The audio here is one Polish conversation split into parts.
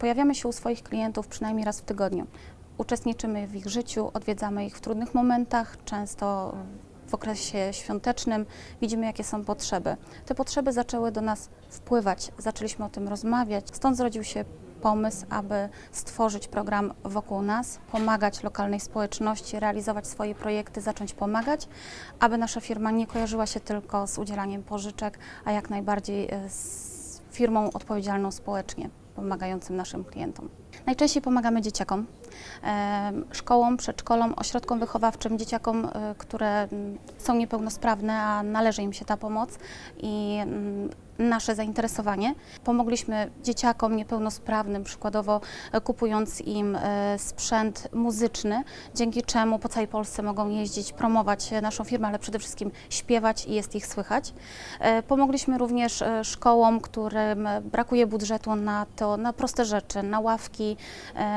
Pojawiamy się u swoich klientów przynajmniej raz w tygodniu. Uczestniczymy w ich życiu, odwiedzamy ich w trudnych momentach, często w okresie świątecznym, widzimy jakie są potrzeby. Te potrzeby zaczęły do nas wpływać, zaczęliśmy o tym rozmawiać, stąd zrodził się pomysł, aby stworzyć program wokół nas, pomagać lokalnej społeczności, realizować swoje projekty, zacząć pomagać, aby nasza firma nie kojarzyła się tylko z udzielaniem pożyczek, a jak najbardziej e, z firmą odpowiedzialną społecznie, pomagającym naszym klientom. Najczęściej pomagamy dzieciakom, szkołom, przedszkolom, ośrodkom wychowawczym, dzieciakom, e, które mm, są niepełnosprawne, a należy im się ta pomoc i mm, nasze zainteresowanie. Pomogliśmy dzieciakom niepełnosprawnym, przykładowo e, kupując im e, sprzęt muzyczny, dzięki czemu po całej Polsce mogą jeździć, promować naszą firmę, ale przede wszystkim śpiewać i jest ich słychać. Pomogliśmy również szkołom, którym brakuje budżetu na to, na proste rzeczy, na ławki,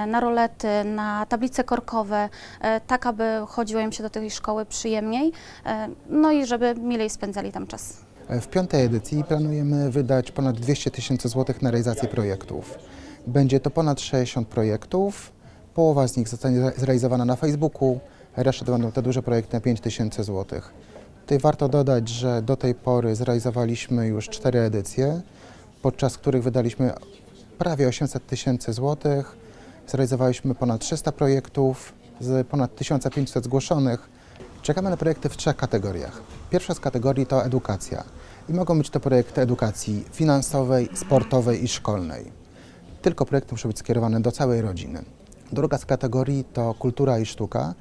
na rolety, na tablice korkowe, e, tak aby chodziło im się do tej szkoły przyjemniej, e, no i żeby milej spędzali tam czas. W piątej edycji planujemy wydać ponad 200 tysięcy złotych na realizację projektów. Będzie to ponad 60 projektów. Połowa z nich zostanie zre- zrealizowana na Facebooku, reszta to będą te duże projekty na 5 tysięcy złotych. Tutaj warto dodać, że do tej pory zrealizowaliśmy już cztery edycje, podczas których wydaliśmy prawie 800 tysięcy złotych. Zrealizowaliśmy ponad 300 projektów z ponad 1500 zgłoszonych. Czekamy na projekty w trzech kategoriach. Pierwsza z kategorii to edukacja i mogą być to projekty edukacji finansowej, sportowej i szkolnej. Tylko projekty muszą być skierowane do całej rodziny. Druga z kategorii to kultura i sztuka,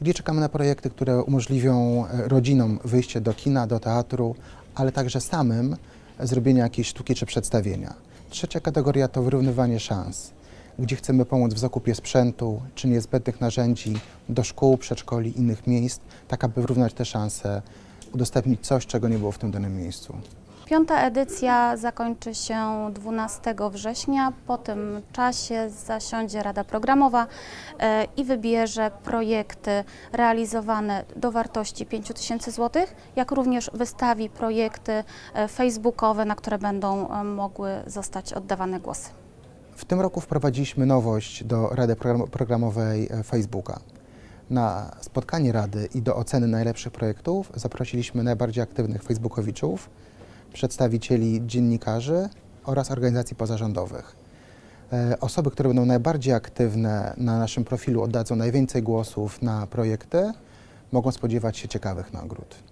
gdzie czekamy na projekty, które umożliwią e, rodzinom wyjście do kina, do teatru, ale także samym zrobienie jakiejś sztuki czy przedstawienia. Trzecia kategoria to wyrównywanie szans, gdzie chcemy pomóc w zakupie sprzętu czy niezbędnych narzędzi do szkół, przedszkoli, innych miejsc, tak aby wyrównać te szanse, udostępnić coś, czego nie było w tym danym miejscu. Piąta edycja zakończy się 12 września. Po tym czasie zasiądzie Rada Programowa e, i wybierze projekty realizowane do wartości 5 tysięcy złotych, jak również wystawi projekty e, facebookowe, na które będą e, mogły zostać oddawane głosy. W tym roku wprowadziliśmy nowość do Rady Program- Programowej e, Facebooka. Na spotkanie Rady i do oceny najlepszych projektów zaprosiliśmy najbardziej aktywnych facebookowiczów, przedstawicieli dziennikarzy oraz organizacji pozarządowych. E, Osoby, które będą najbardziej aktywne na naszym profilu, oddadzą najwięcej głosów na projekty, mogą spodziewać się ciekawych nagród.